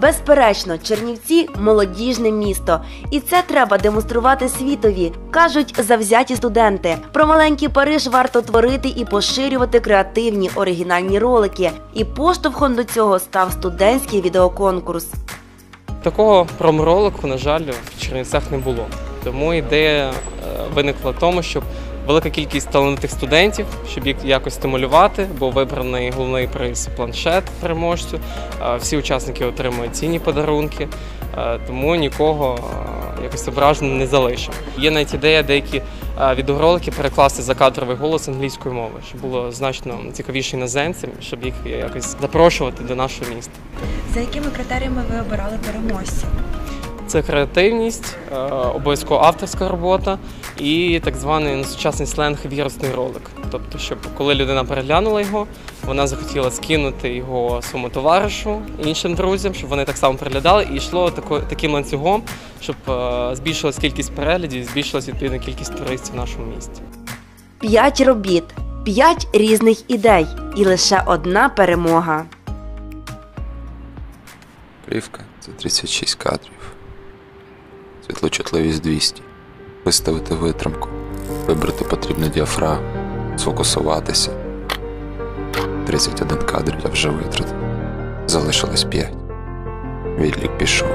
Безперечно, Чернівці молодіжне місто, і це треба демонструвати світові, кажуть завзяті студенти. Про маленький Париж варто творити і поширювати креативні оригінальні ролики. І поштовхом до цього став студентський відеоконкурс. Такого промролику, на жаль, в Чернівцях не було. Тому ідея е, виникла в тому, щоб велика кількість талановитих студентів, щоб їх якось стимулювати, був вибраний головний приз планшет переможцю. Всі учасники отримують цінні подарунки, тому нікого якось ображено не залишив. Є навіть ідея деякі відеоролики перекласти за кадровий голос англійської мови, щоб було значно цікавіше іноземцям, щоб їх якось запрошувати до нашого міста. За якими критеріями ви обирали переможців? Це креативність, обов'язково авторська робота і так званий на сучасний сленг вірусний ролик. Тобто, щоб коли людина переглянула його, вона захотіла скинути його своєму товаришу, іншим друзям, щоб вони так само переглядали, і йшло тако, таким ланцюгом, щоб е, збільшилась кількість переглядів і збільшилась відповідно кількість туристів в нашому місті. П'ять робіт, п'ять різних ідей і лише одна перемога. Плівка це 36 кадрів. Світлочутливість 200. Виставити витримку. Вибрати потрібну діафрагму. Сфокусуватися. 31 кадр я вже витратив. Залишилось 5. Відлік пішов.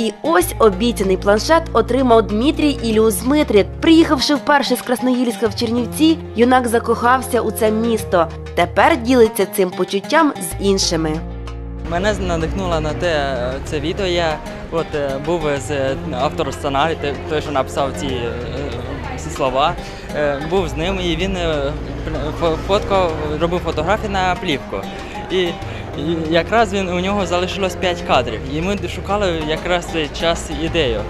І ось обіцяний планшет отримав Дмитрій Іліус Митрик. Приїхавши вперше з Красноїльська в Чернівці, юнак закохався у це місто. Тепер ділиться цим почуттям з іншими. Мене надихнуло на те це відео. Я от е, був з е, автором сценарію, той, що написав ці е, всі слова. Був з ним і він фоткав, робив фотографії на плівку. І, якраз він у нього залишилось 5 кадрів. І ми шукали якраз цей час ідею.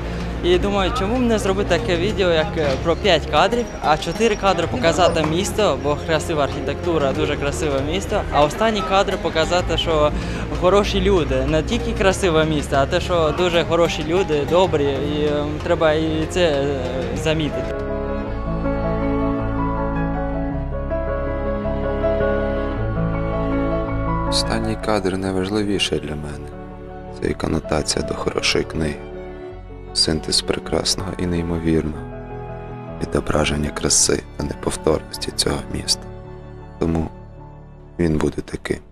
І думаю, чому б не зробити таке відео, як е, про 5 кадрів, а 4 кадри показати місто, бо красива архітектура, дуже красиве місто. А останні кадри показати, що хороші люди, не тільки красиве місто, а те, що дуже хороші люди, добрі, і е, треба і це е, замітити. Останній кадр найважливіший для мене. Це і конотація до хорошої книги, синтез прекрасного і неймовірного, відображення краси та неповторності цього міста. Тому він буде таким.